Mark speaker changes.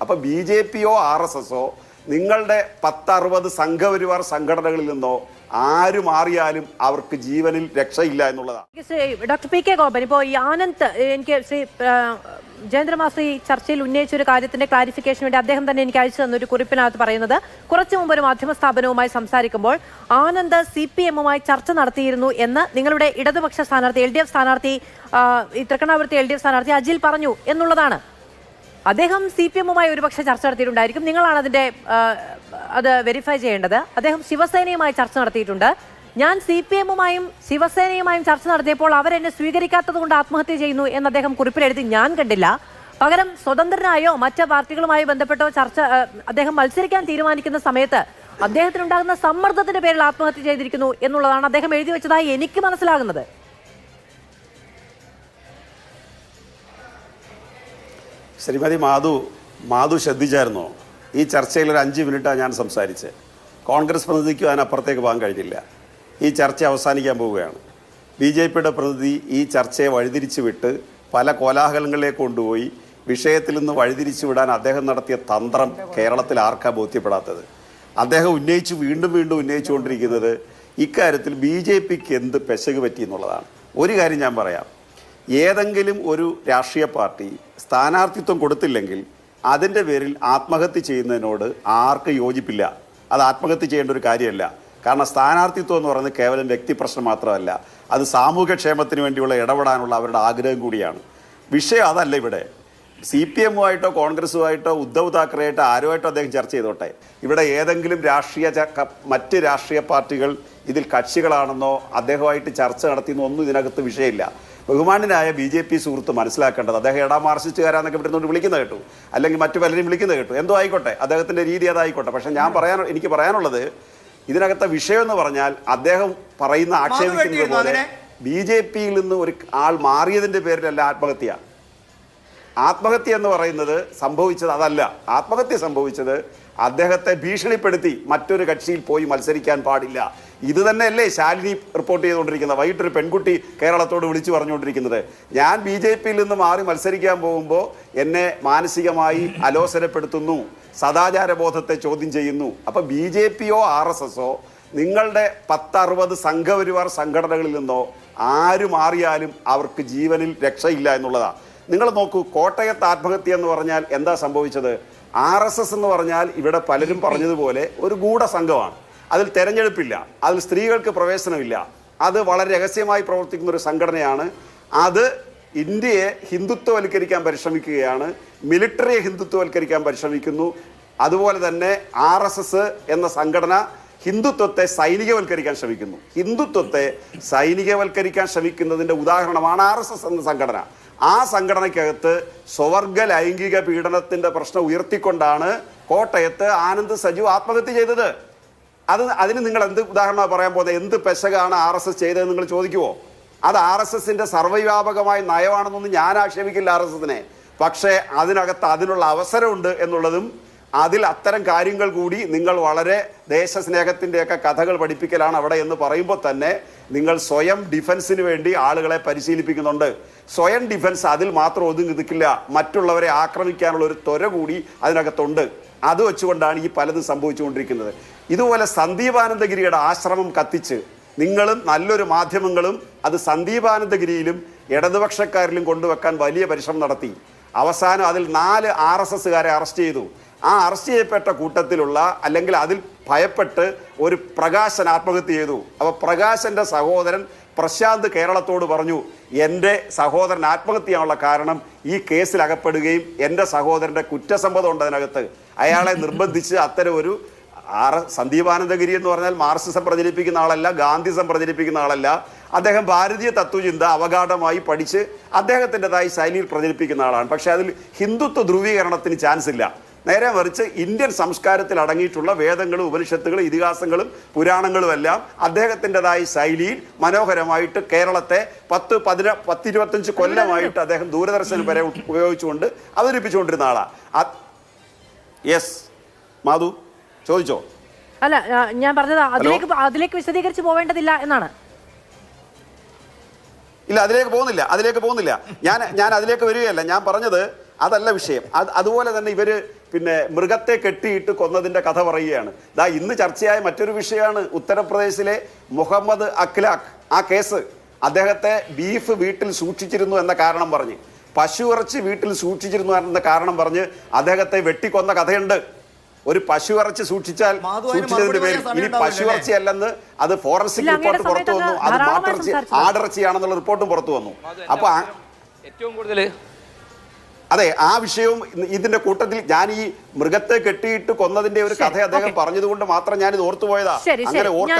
Speaker 1: അപ്പൊ B J പിയോ R S എസോ നിങ്ങളുടെ പത്തറുപത് സംഘപരിവാർ സംഘടനകളിൽ നിന്നോ ആര് മാറിയാലും അവർക്ക് ജീവനിൽ രക്ഷയില്ല എന്നുള്ളതാണ്
Speaker 2: ഡോക്ടർ പി കെ ഗോപൻ ഇപ്പോൾ ഈ ആനന്ദ് എനിക്ക് ശ്രീ ഈ ചർച്ചയിൽ ഉന്നയിച്ച ഒരു കാര്യത്തിന്റെ ക്ലാരിഫിക്കേഷൻ വേണ്ടി അദ്ദേഹം തന്നെ എനിക്ക് അയച്ചു തന്ന ഒരു കുറിപ്പിനകത്ത് പറയുന്നത് കുറച്ചു മുമ്പ് ഒരു മാധ്യമ സ്ഥാപനവുമായി സംസാരിക്കുമ്പോൾ ആനന്ദ് സി പി എമ്മുമായി ചർച്ച നടത്തിയിരുന്നു എന്ന് നിങ്ങളുടെ ഇടതുപക്ഷ സ്ഥാനാർത്ഥി എൽ ഡി എഫ് സ്ഥാനാർത്ഥി തൃക്കണാപുരത്തെ എൽ ഡി എഫ് സ്ഥാനാർത്ഥി അജിൽ പറഞ്ഞു എന്നുള്ളതാണ്. അദ്ദേഹം സി പി എമ്മുമായി ഒരുപക്ഷെ ചർച്ച നടത്തിയിട്ടുണ്ടായിരിക്കും. നിങ്ങളാണ് അതിന്റെ അത് വെരിഫൈ ചെയ്യേണ്ടത്. അദ്ദേഹം ശിവസേനയുമായി ചർച്ച നടത്തിയിട്ടുണ്ട്. ഞാൻ സി പി എമ്മുമായും ശിവസേനയുമായും ചർച്ച നടത്തിയപ്പോൾ അവരെന്നെ സ്വീകരിക്കാത്തത് കൊണ്ട് ആത്മഹത്യ ചെയ്യുന്നു എന്ന് അദ്ദേഹം കുറിപ്പിലെഴുതി. ഞാൻ കണ്ടില്ല. പകരം സ്വതന്ത്രനായോ മറ്റ് പാർട്ടികളുമായി ബന്ധപ്പെട്ടോ ചർച്ച അദ്ദേഹം മത്സരിക്കാൻ തീരുമാനിക്കുന്ന സമയത്ത് അദ്ദേഹത്തിനുണ്ടാകുന്ന സമ്മർദ്ദത്തിന്റെ പേരിൽ ആത്മഹത്യ ചെയ്തിരിക്കുന്നു എന്നുള്ളതാണ് അദ്ദേഹം എഴുതി വെച്ചതായി എനിക്ക് മനസ്സിലാകുന്നത്.
Speaker 1: ശ്രീമതി മാധു മാധു ശ്രദ്ധിച്ചായിരുന്നോ? ഈ ചർച്ചയിൽ ഒരു അഞ്ച് മിനിറ്റാണ് ഞാൻ സംസാരിച്ചത് കോൺഗ്രസ് പ്രതിനിധിക്കും അതിനപ്പുറത്തേക്ക് പോകാൻ കഴിഞ്ഞില്ല. ഈ ചർച്ച അവസാനിക്കാൻ പോവുകയാണ്. ബി ജെ പിയുടെ പ്രതിനിധി ഈ ചർച്ചയെ വഴിതിരിച്ചു വിട്ട് പല കോലാഹലങ്ങളിലേക്ക് കൊണ്ടുപോയി വിഷയത്തിൽ നിന്ന് വഴിതിരിച്ചു വിടാൻ അദ്ദേഹം നടത്തിയ തന്ത്രം കേരളത്തിൽ ആർക്കാ ബോധ്യപ്പെടാത്തത്? അദ്ദേഹം ഉന്നയിച്ച് വീണ്ടും വീണ്ടും ഉന്നയിച്ചുകൊണ്ടിരിക്കുന്നത് ഇക്കാര്യത്തിൽ ബി ജെ പിക്ക് എന്ത് പെശക് പറ്റി എന്നുള്ളതാണ്. ഒരു കാര്യം ഞാൻ പറയാം. ഏതെങ്കിലും ഒരു രാഷ്ട്രീയ പാർട്ടി സ്ഥാനാർത്ഥിത്വം കൊടുത്തില്ലെങ്കിൽ അതിന്റെ പേരിൽ ആത്മഹത്യ ചെയ്യുന്നതിനോട് ആർക്ക് യോജിപ്പില്ല. അത് ആത്മഹത്യ ചെയ്യേണ്ട ഒരു കാര്യമല്ല. കാരണം സ്ഥാനാർത്ഥിത്വം എന്ന് പറയുന്നത് കേവലം വ്യക്തിപ്രശ്നം മാത്രമല്ല. അത് സാമൂഹ്യക്ഷേമത്തിന് വേണ്ടിയുള്ള ഇടപെടാനുള്ള അവരുടെ ആഗ്രഹം കൂടിയാണ്. വിഷയം അതല്ല ഇവിടെ. സി പി എമ്മുമായിട്ടോ കോൺഗ്രസുമായിട്ടോ ഉദ്ധവ് താക്കറെയായിട്ടോ ആരുമായിട്ടോ അദ്ദേഹം ചർച്ച ചെയ്തോട്ടെ. ഇവിടെ ഏതെങ്കിലും രാഷ്ട്രീയ മറ്റ് രാഷ്ട്രീയ പാർട്ടികൾ ഇതിൽ കക്ഷികളാണെന്നോ അദ്ദേഹമായിട്ട് ചർച്ച നടത്തിയെന്നോ ഒന്നും ഇതിനകത്ത് വിഷയമില്ല. ബഹുമാനായ ബി ജെ പി സുഹൃത്ത് മനസ്സിലാക്കേണ്ടത് അദ്ദേഹം എടാ മാർസിസ്റ്റുകാരാന്നൊക്കെ ഇവിടുന്ന് വിളിക്കുന്നത് കേട്ടു. അല്ലെങ്കിൽ മറ്റു പലരും വിളിക്കുന്നത് കേട്ടു. എന്തോ ആയിക്കോട്ടെ അദ്ദേഹത്തിന്റെ രീതി അതായിക്കോട്ടെ. പക്ഷേ ഞാൻ പറയാൻ എനിക്ക് പറയാനുള്ളത് ഇതിനകത്തെ വിഷയം എന്ന് പറഞ്ഞാൽ അദ്ദേഹം പറയുന്ന ആക്ഷേപിക്കുന്നത് പോലെ ബി ജെ പിയിൽ നിന്ന് ഒരു ആൾ മാറിയതിന്റെ പേരിലല്ല ആത്മഹത്യ. ആത്മഹത്യ എന്ന് പറയുന്നത് സംഭവിച്ചത് അതല്ല. ആത്മഹത്യ സംഭവിച്ചത് അദ്ദേഹത്തെ ഭീഷണിപ്പെടുത്തി മറ്റൊരു കക്ഷിയിൽ പോയി മത്സരിക്കാൻ പാടില്ല. ഇത് തന്നെയല്ലേ ശാലിനി റിപ്പോർട്ട് ചെയ്തുകൊണ്ടിരിക്കുന്നത്. വൈകിട്ടൊരു പെൺകുട്ടി കേരളത്തോട് വിളിച്ചു പറഞ്ഞുകൊണ്ടിരിക്കുന്നത്. ഞാൻ ബി ജെ പിയിൽ നിന്ന് മാറി മത്സരിക്കാൻ പോകുമ്പോൾ എന്നെ മാനസികമായി അലോസരപ്പെടുത്തുന്നു. സദാചാരബോധത്തെ ചോദ്യം ചെയ്യുന്നു. അപ്പോൾ ബി ജെ പിയോ ആർ എസ് എസോ നിങ്ങളുടെ പത്തറുപത് സംഘപരിവാർ സംഘടനകളിൽ നിന്നോ ആര് മാറിയാലും അവർക്ക് ജീവനിൽ രക്ഷയില്ല എന്നുള്ളതാണ് നിങ്ങൾ നോക്കൂ കോട്ടയത്ത് ആത്മഹത്യ എന്ന് പറഞ്ഞാൽ എന്താ സംഭവിച്ചത്? ആർ എസ് എസ് എന്ന് പറഞ്ഞാൽ ഇവിടെ പലരും പറഞ്ഞതുപോലെ ഒരു ഗൂഢസംഘമാണ്. അതിൽ തെരഞ്ഞെടുപ്പില്ല അതിൽ സ്ത്രീകൾക്ക് പ്രവേശനമില്ല. അത് വളരെ രഹസ്യമായി പ്രവർത്തിക്കുന്ന ഒരു സംഘടനയാണ്. അത് ഇന്ത്യയെ ഹിന്ദുത്വവൽക്കരിക്കാൻ പരിശ്രമിക്കുകയാണ് മിലിറ്ററിയെ ഹിന്ദുത്വവൽക്കരിക്കാൻ പരിശ്രമിക്കുന്നു. അതുപോലെ തന്നെ ആർ എസ് എസ് എന്ന സംഘടന ഹിന്ദുത്വത്തെ സൈനികവൽക്കരിക്കാൻ ശ്രമിക്കുന്നു. ഹിന്ദുത്വത്തെ സൈനികവൽക്കരിക്കാൻ ശ്രമിക്കുന്നതിന്റെ ഉദാഹരണമാണ് ആർ എന്ന സംഘടന. ആ സംഘടനയ്ക്കകത്ത് സ്വവർഗ ലൈംഗിക പീഡനത്തിന്റെ പ്രശ്നം ഉയർത്തിക്കൊണ്ടാണ് കോട്ടയത്ത് ആനന്ദ് സജു ആത്മഹത്യ ചെയ്തത്. അത് അതിന് നിങ്ങൾ എന്ത് ഉദാഹരണമാണ് പറയാൻ പോകുന്നത്? എന്ത് പെശകാണ് ആർ എസ് എസ് ചെയ്തതെന്ന് നിങ്ങൾ ചോദിക്കുമോ അത് ആർ എസ് എസിന്റെ സർവവ്യാപകമായ നയമാണെന്നൊന്നും ഞാൻ ആക്ഷേപിക്കില്ല ആർ എസ് എസിനെ. പക്ഷേ അതിനകത്ത് അതിനുള്ള അവസരമുണ്ട് എന്നുള്ളതും അതിൽ അത്തരം കാര്യങ്ങൾ കൂടി നിങ്ങൾ വളരെ ദേശസ്നേഹത്തിന്റെയൊക്കെ കഥകൾ പഠിപ്പിക്കലാണ് അവിടെ എന്ന് പറയുമ്പോൾ തന്നെ നിങ്ങൾ സ്വയം ഡിഫൻസിന് വേണ്ടി ആളുകളെ പരിശീലിപ്പിക്കുന്നുണ്ട്. സ്വയം ഡിഫൻസ് അതിൽ മാത്രം ഒതുങ്ങി നിൽക്കില്ല. മറ്റുള്ളവരെ ആക്രമിക്കാനുള്ള ഒരു ത്വര കൂടി അതിനകത്തുണ്ട്. അത് വെച്ചുകൊണ്ടാണ് ഈ പലതും സംഭവിച്ചുകൊണ്ടിരിക്കുന്നത്. ഇതുപോലെ സന്ദീപാനന്ദഗിരിയുടെ ആശ്രമം കത്തിച്ച് നിങ്ങളും നല്ലൊരു മാധ്യമങ്ങളും അത് സന്ദീപാനന്ദഗിരിയിലും ഇടതുപക്ഷക്കാരിലും കൊണ്ടുവെക്കാൻ വലിയ പരിശ്രമം നടത്തി. അവസാനം അതിൽ നാല് ആർ എസ് എസ്സുകാരെ അറസ്റ്റ് ചെയ്തു. ആ അറസ്റ്റ് ചെയ്യപ്പെട്ട കൂട്ടത്തിലുള്ള അല്ലെങ്കിൽ അതിൽ ഭയപ്പെട്ട് ഒരു പ്രകാശൻ ആത്മഹത്യ ചെയ്തു. അപ്പോൾ പ്രകാശന്റെ സഹോദരൻ പ്രശാന്ത് കേരളത്തോട് പറഞ്ഞു എന്റെ സഹോദരൻ ആത്മഹത്യ കാരണം ഈ കേസിൽ അകപ്പെടുകയും എന്റെ സഹോദരന്റെ കുറ്റസമ്മതം ഉണ്ട് അതിനകത്ത്. അയാളെ നിർബന്ധിച്ച് അത്തരം ഒരു ആർ സന്ദീപാനന്ദഗിരി എന്ന് പറഞ്ഞാൽ മാർക്സിസം പ്രചരിപ്പിക്കുന്ന ആളല്ല ഗാന്ധിസം പ്രചരിപ്പിക്കുന്ന ആളല്ല. അദ്ദേഹം ഭാരതീയ തത്വചിന്ത അവഗാഠമായി പഠിച്ച് അദ്ദേഹത്തിന്റെതായി ശൈലിയിൽ പ്രചരിപ്പിക്കുന്ന ആളാണ്. പക്ഷേ അതിൽ ഹിന്ദുത്വ ധ്രുവീകരണത്തിന് ചാൻസ് ഇല്ല. നേരെ മറിച്ച് ഇന്ത്യൻ സംസ്കാരത്തിൽ അടങ്ങിയിട്ടുള്ള വേദങ്ങളും ഉപനിഷത്തുകളും ഇതിഹാസങ്ങളും പുരാണങ്ങളും എല്ലാം അദ്ദേഹത്തിന്റെതായ ശൈലിയിൽ മനോഹരമായിട്ട് കേരളത്തെ പത്ത് പതിന പത്തിരുപത്തഞ്ച് കൊല്ലമായിട്ട് അദ്ദേഹം ദൂരദർശനം വരെ ഉപയോഗിച്ചുകൊണ്ട് അവതരിപ്പിച്ചുകൊണ്ടിരുന്ന ആളാണ് യെസ് മാധു ചോദിച്ചോ?
Speaker 2: അല്ല ഞാൻ പറഞ്ഞത് അതിലേക്ക് അതിലേക്ക് വിശദീകരിച്ച് പോവേണ്ടതില്ല എന്നാണ്.
Speaker 1: ഇല്ല അതിലേക്ക് പോകുന്നില്ല അതിലേക്ക് പോകുന്നില്ല. ഞാൻ ഞാൻ അതിലേക്ക് വരികയല്ല. ഞാൻ പറഞ്ഞത് അതല്ല വിഷയം. അത് അതുപോലെ തന്നെ ഇവർ പിന്നെ മൃഗത്തെ കെട്ടിയിട്ട് കൊന്നതിന്റെ കഥ പറയുകയാണ്. ദാ ഇന്ന് ചർച്ചയായ മറ്റൊരു വിഷയമാണ് ഉത്തർപ്രദേശിലെ മുഹമ്മദ് അഖ്ലാഖ്. ആ കേസ് അദ്ദേഹത്തെ ബീഫ് വീട്ടിൽ സൂക്ഷിച്ചിരുന്നു എന്ന കാരണം പറഞ്ഞ്. പശു ഇറച്ചി വീട്ടിൽ സൂക്ഷിച്ചിരുന്നു എന്ന കാരണം പറഞ്ഞ് അദ്ദേഹത്തെ വെട്ടിക്കൊന്ന കഥയുണ്ട്. ഒരു പശു ഇറച്ചി സൂക്ഷിച്ചാൽ സൂക്ഷിച്ചതിന്റെ
Speaker 3: പേര്
Speaker 1: പേരിൽ. ഇനി പശു ഇറച്ചി അല്ലെന്ന് അത് ഫോറൻസിക് റിപ്പോർട്ട് പുറത്തു വന്നു. അത് മാട്ടിറച്ചി. ആടിറച്ചിയാണെന്നുള്ള റിപ്പോർട്ടും പുറത്തു വന്നു. അപ്പൊ
Speaker 4: ഏറ്റവും കൂടുതൽ
Speaker 1: അതെ ആ വിഷയവും ഇതിന്റെ കൂട്ടത്തിൽ ഞാൻ ഈ മൃഗത്തെ കെട്ടിയിട്ട് കൊന്നതിന്റെ ഒരു കഥ അദ്ദേഹം. പറഞ്ഞതുകൊണ്ട് മാത്രം ഞാൻ ഇത് ഓർത്തുപോയതാ. അങ്ങനെ ഓർക്കാൻ